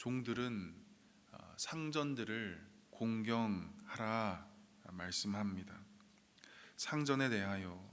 종들은 어, 상전들을 공경하라 말씀합니다. 상전에 대하여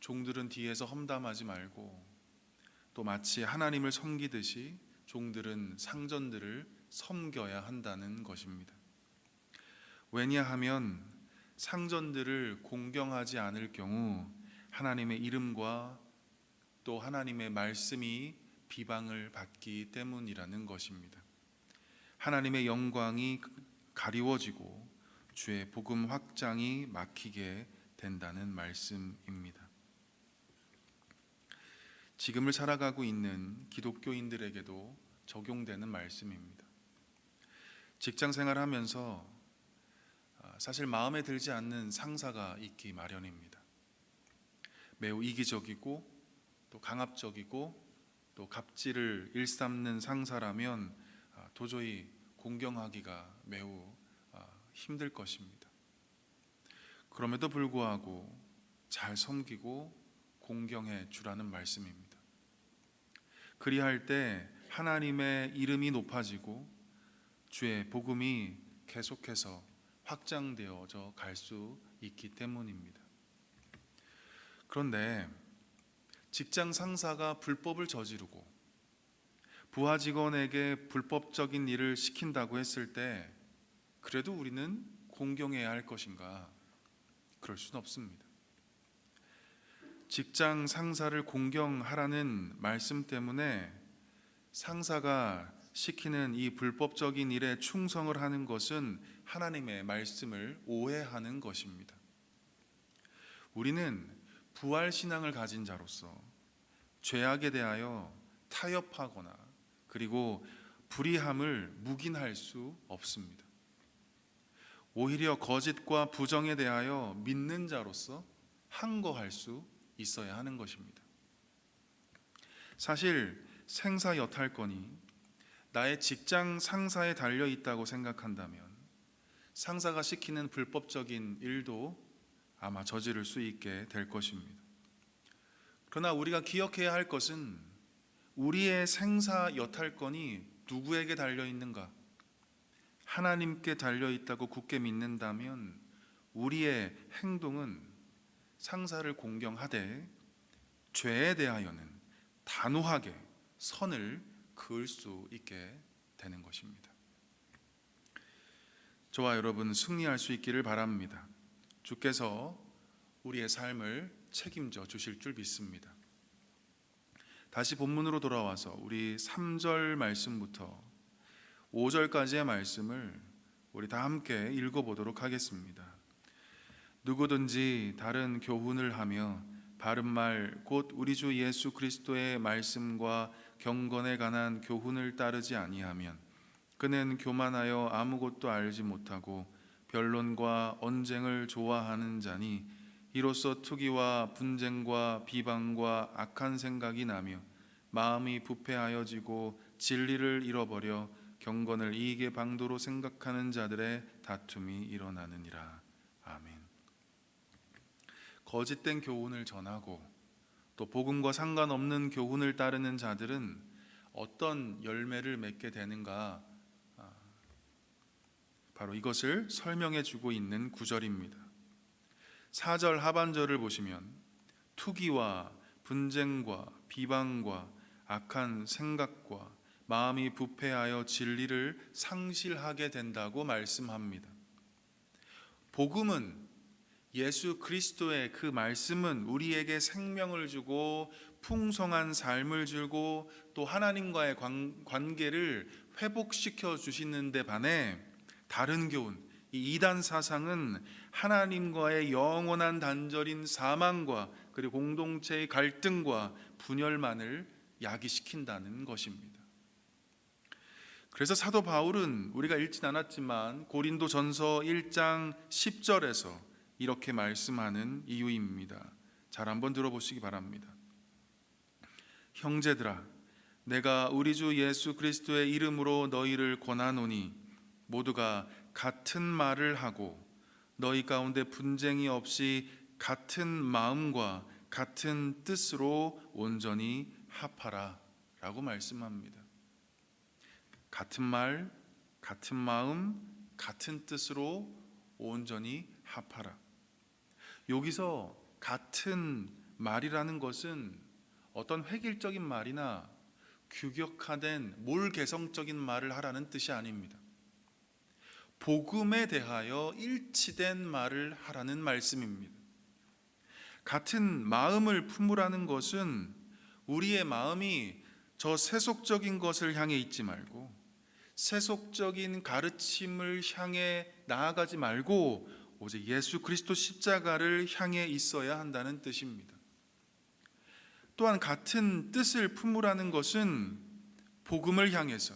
종들은 뒤에서 험담하지 말고 또 마치 하나님을 섬기듯이 종들은 상전들을 섬겨야 한다는 것입니다. 왜냐하면 상전들을 공경하지 않을 경우 하나님의 이름과 또 하나님의 말씀이 비방을 받기 때문이라는 것입니다. 하나님의 영광이 가리워지고 주의 복음 확장이 막히게 된다는 말씀입니다. 지금을 살아가고 있는 기독교인들에게도 적용되는 말씀입니다. 직장 생활하면서 아, 사실 마음에 들지 않는 상사가 있기 마련입니다. 매우 이기적이고 또 강압적이고 또 갑질을 일삼는 상사라면 아, 도저히 공경하기가 매우 아, 힘들 것입니다. 그럼에도 불구하고 잘 섬기고 공경해 주라는 말씀입니다. 그리할 때 하나님의 이름이 높아지고 주의 복음이 계속해서 확장되어져 갈 수 있기 때문입니다. 그런데 직장 상사가 불법을 저지르고 부하 직원에게 불법적인 일을 시킨다고 했을 때 그래도 우리는 공경해야 할 것인가? 그럴 수는 없습니다. 직장 상사를 공경하라는 말씀 때문에 상사가 시키는 이 불법적인 일에 충성을 하는 것은 하나님의 말씀을 오해하는 것입니다. 우리는 부활 신앙을 가진 자로서 죄악에 대하여 타협하거나 그리고 불의함을 묵인할 수 없습니다. 오히려 거짓과 부정에 대하여 믿는 자로서 항거할 수 있어야 하는 것입니다. 사실 생사 여탈권이 나의 직장 상사에 달려 있다고 생각한다면 상사가 시키는 불법적인 일도 아마 저지를 수 있게 될 것입니다. 그러나 우리가 기억해야 할 것은 우리의 생사 여탈권이 누구에게 달려 있는가? 하나님께 달려 있다고 굳게 믿는다면 우리의 행동은 상사를 공경하되 죄에 대하여는 단호하게 선을 그을 수 있게 되는 것입니다. 저와 여러분 승리할 수 있기를 바랍니다. 주께서 우리의 삶을 책임져 주실 줄 믿습니다. 다시 본문으로 돌아와서 우리 3절 말씀부터 5절까지의 말씀을 우리 다 함께 읽어보도록 하겠습니다. 누구든지 다른 교훈을 하며 바른 말 곧 우리 주 예수 그리스도의 말씀과 경건에 관한 교훈을 따르지 아니하면 그는 교만하여 아무것도 알지 못하고 변론과 언쟁을 좋아하는 자니 이로써 투기와 분쟁과 비방과 악한 생각이 나며 마음이 부패하여지고 진리를 잃어버려 경건을 이익의 방도로 생각하는 자들의 다툼이 일어나느니라. 아멘. 거짓된 교훈을 전하고 또 복음과 상관없는 교훈을 따르는 자들은 어떤 열매를 맺게 되는가? 아, 바로 이것을 설명해 주고 있는 구절입니다. 4절 하반절을 보시면 투기와 분쟁과 비방과 악한 생각과 마음이 부패하여 진리를 상실하게 된다고 말씀합니다. 복음은 예수 그리스도의 그 말씀은 우리에게 생명을 주고 풍성한 삶을 주고 또 하나님과의 관, 계를 회복시켜 주시는데 반해 다른 교훈, 이 이단 사상은 하나님과의 영원한 단절인 사망과 그리고 공동체의 갈등과 분열만을 야기시킨다는 것입니다. 그래서 사도 바울은 우리가 읽진 않았지만 고린도 전서 1장 10절에서 이렇게 말씀하는 이유입니다. 잘 한번 들어보시기 바랍니다. 형제들아, 내가 우리 주 예수 그리스도의 이름으로 너희를 권하노니 모두가 같은 말을 하고 너희 가운데 분쟁이 없이 같은 마음과 같은 뜻으로 온전히 합하라 라고 말씀합니다. 같은 말, 같은 마음, 같은 뜻으로 온전히 합하라. 여기서 같은 말이라는 것은 어떤 획일적인 말이나 규격화된 몰개성적인 말을 하라는 뜻이 아닙니다. 복음에 대하여 일치된 말을 하라는 말씀입니다. 같은 마음을 품으라는 것은 우리의 마음이 저 세속적인 것을 향해 있지 말고 세속적인 가르침을 향해 나아가지 말고 오직 예수 그리스도 십자가를 향해 있어야 한다는 뜻입니다. 또한 같은 뜻을 품으라는 것은 복음을 향해서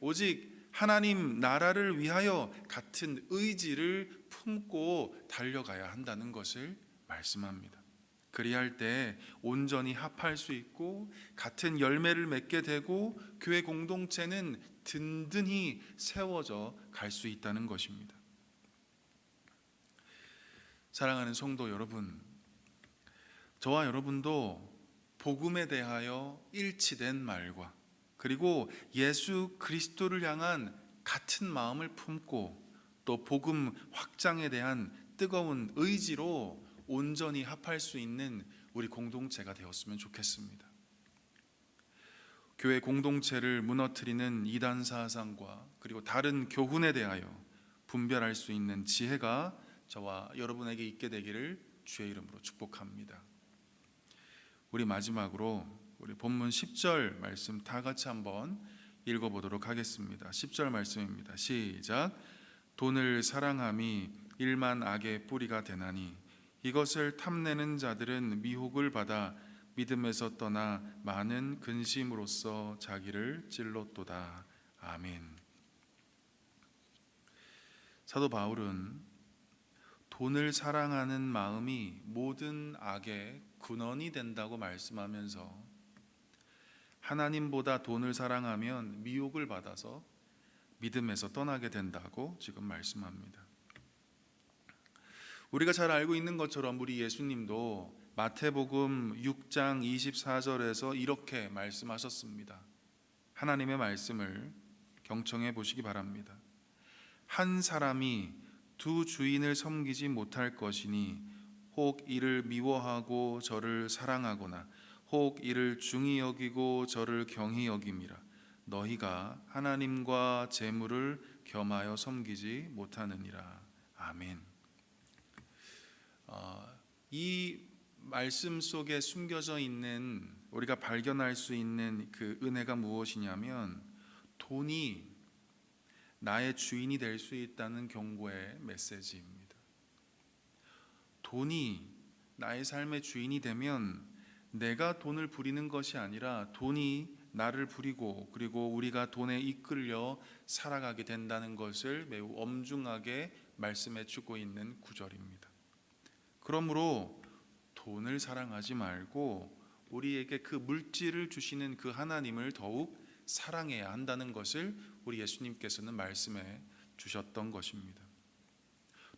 오직 하나님 나라를 위하여 같은 의지를 품고 달려가야 한다는 것을 말씀합니다. 그리할 때 온전히 합할 수 있고 같은 열매를 맺게 되고 교회 공동체는 든든히 세워져 갈 수 있다는 것입니다. 사랑하는 성도 여러분, 저와 여러분도 복음에 대하여 일치된 말과 그리고 예수 그리스도를 향한 같은 마음을 품고 또 복음 확장에 대한 뜨거운 의지로 온전히 합할 수 있는 우리 공동체가 되었으면 좋겠습니다. 교회 공동체를 무너뜨리는 이단 사상과 그리고 다른 교훈에 대하여 분별할 수 있는 지혜가 저와 여러분에게 있게 되기를 주의 이름으로 축복합니다. 우리 마지막으로 우리 본문 10절 말씀 다 같이 한번 읽어 보도록 하겠습니다. 10절 말씀입니다. 시작. 돈을 사랑함이 일만 악의 뿌리가 되나니 이것을 탐내는 자들은 미혹을 받아 믿음에서 떠나 많은 근심으로써 자기를 찔렀도다. 아멘. 사도 바울은 돈을 사랑하는 마음이 모든 악의 근원이 된다고 말씀하면서 하나님보다 돈을 사랑하면 미혹을 받아서 믿음에서 떠나게 된다고 지금 말씀합니다. 우리가 잘 알고 있는 것처럼 우리 예수님도 마태복음 6장 24절에서 이렇게 말씀하셨습니다. 하나님의 말씀을 경청해 보시기 바랍니다. 한 사람이 두 주인을 섬기지 못할 것이니 혹 이를 미워하고 저를 사랑하거나 혹 이를 중히 여기고 저를 경히 여김이라 너희가 하나님과 재물을 겸하여 섬기지 못하느니라 아멘. 어, 이 말씀 속에 숨겨져 있는 우리가 발견할 수 있는 그 은혜가 무엇이냐면 돈이 나의 주인이 될 수 있다는 경고의 메시지입니다. 돈이 나의 삶의 주인이 되면 내가 돈을 부리는 것이 아니라 돈이 나를 부리고 그리고 우리가 돈에 이끌려 살아가게 된다는 것을 매우 엄중하게 말씀해 주고 있는 구절입니다. 그러므로 돈을 사랑하지 말고 우리에게 그 물질을 주시는 그 하나님을 더욱 사랑해야 한다는 것을 우리 예수님께서는 말씀해 주셨던 것입니다.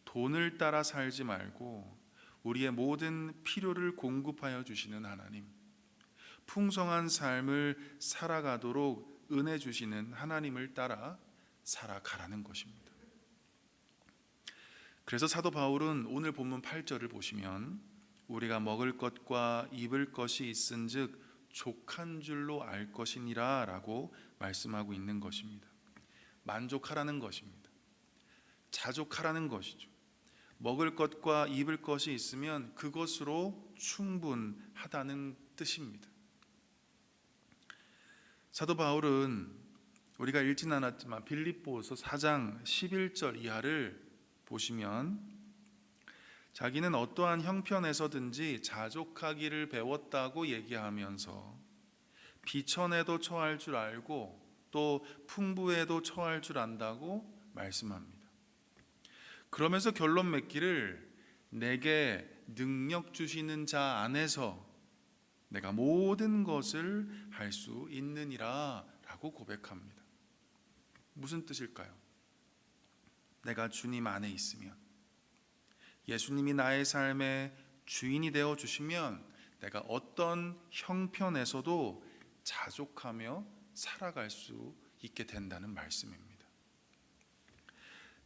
돈을 따라 살지 말고 우리의 모든 필요를 공급하여 주시는 하나님, 풍성한 삶을 살아가도록 은혜 주시는 하나님을 따라 살아가라는 것입니다. 그래서 사도 바울은 오늘 본문 8절을 보시면 우리가 먹을 것과 입을 것이 있은즉 족한 줄로 알 것이니라라고 말씀하고 있는 것입니다. 만족하라는 것입니다. 자족하라는 것이죠. 먹을 것과 입을 것이 있으면 그것으로 충분하다는 뜻입니다. 사도 바울은 우리가 읽진 않았지만 빌립보서 4장 11절 이하를 보시면 자기는 어떠한 형편에서든지 자족하기를 배웠다고 얘기하면서 비천에도 처할 줄 알고 또 풍부에도 처할 줄 안다고 말씀합니다. 그러면서 결론 맺기를 내게 능력 주시는 자 안에서 내가 모든 것을 할 수 있느니라 라고 고백합니다. 무슨 뜻일까요? 내가 주님 안에 있으면 예수님이 나의 삶의 주인이 되어 주시면 내가 어떤 형편에서도 자족하며 살아갈 수 있게 된다는 말씀입니다.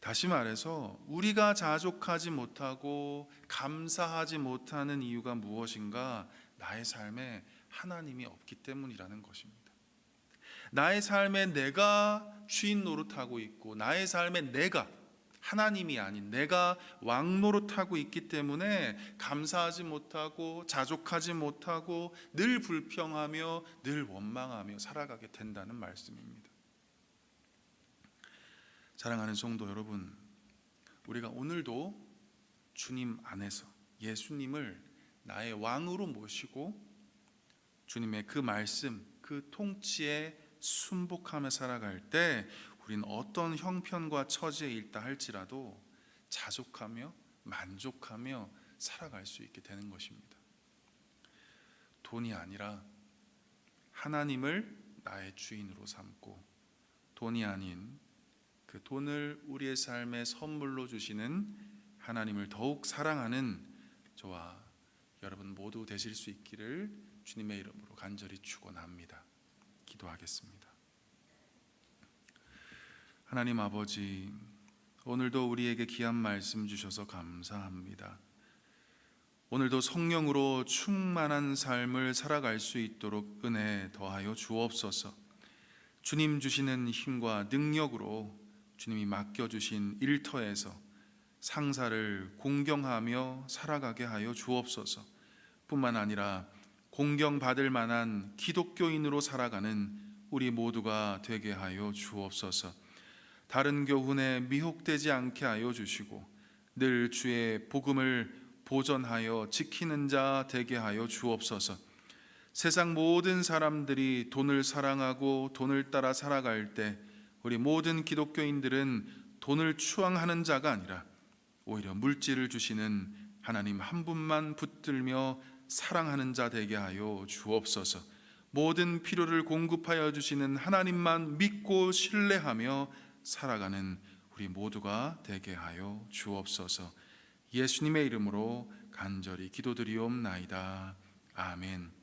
다시 말해서 우리가 자족하지 못하고 감사하지 못하는 이유가 무엇인가? 나의 삶에 하나님이 없기 때문이라는 것입니다. 나의 삶에 내가 주인 노릇하고 있고 나의 삶에 내가 하나님이 아닌 내가 왕 노릇하고 있기 때문에 감사하지 못하고 자족하지 못하고 늘 불평하며 늘 원망하며 살아가게 된다는 말씀입니다. 사랑하는 성도 여러분, 우리가 오늘도 주님 안에서 예수님을 나의 왕으로 모시고 주님의 그 말씀, 그 통치에 순복하며 살아갈 때 우리는 어떤 형편과 처지에 있다 할지라도 자족하며 만족하며 살아갈 수 있게 되는 것입니다. 돈이 아니라 하나님을 나의 주인으로 삼고 돈이 아닌 그 돈을 우리의 삶에 선물로 주시는 하나님을 더욱 사랑하는 저와 여러분 모두 되실 수 있기를 주님의 이름으로 간절히 축원합니다. 기도하겠습니다. 하나님 아버지, 오늘도 우리에게 귀한 말씀 주셔서 감사합니다. 오늘도 성령으로 충만한 삶을 살아갈 수 있도록 은혜 더하여 주옵소서. 주님 주시는 힘과 능력으로 주님이 맡겨주신 일터에서 상사를 공경하며 살아가게 하여 주옵소서. 뿐만 아니라 공경받을 만한 기독교인으로 살아가는 우리 모두가 되게 하여 주옵소서. 다른 교훈에 미혹되지 않게 하여 주시고 늘 주의 복음을 보전하여 지키는 자 되게 하여 주옵소서. 세상 모든 사람들이 돈을 사랑하고 돈을 따라 살아갈 때 우리 모든 기독교인들은 돈을 추앙하는 자가 아니라 오히려 물질을 주시는 하나님 한 분만 붙들며 사랑하는 자 되게 하여 주옵소서. 모든 필요를 공급하여 주시는 하나님만 믿고 신뢰하며 살아가는 우리 모두가 되게 하여 주옵소서. 예수님의 이름으로 간절히 기도드리옵나이다. 아멘.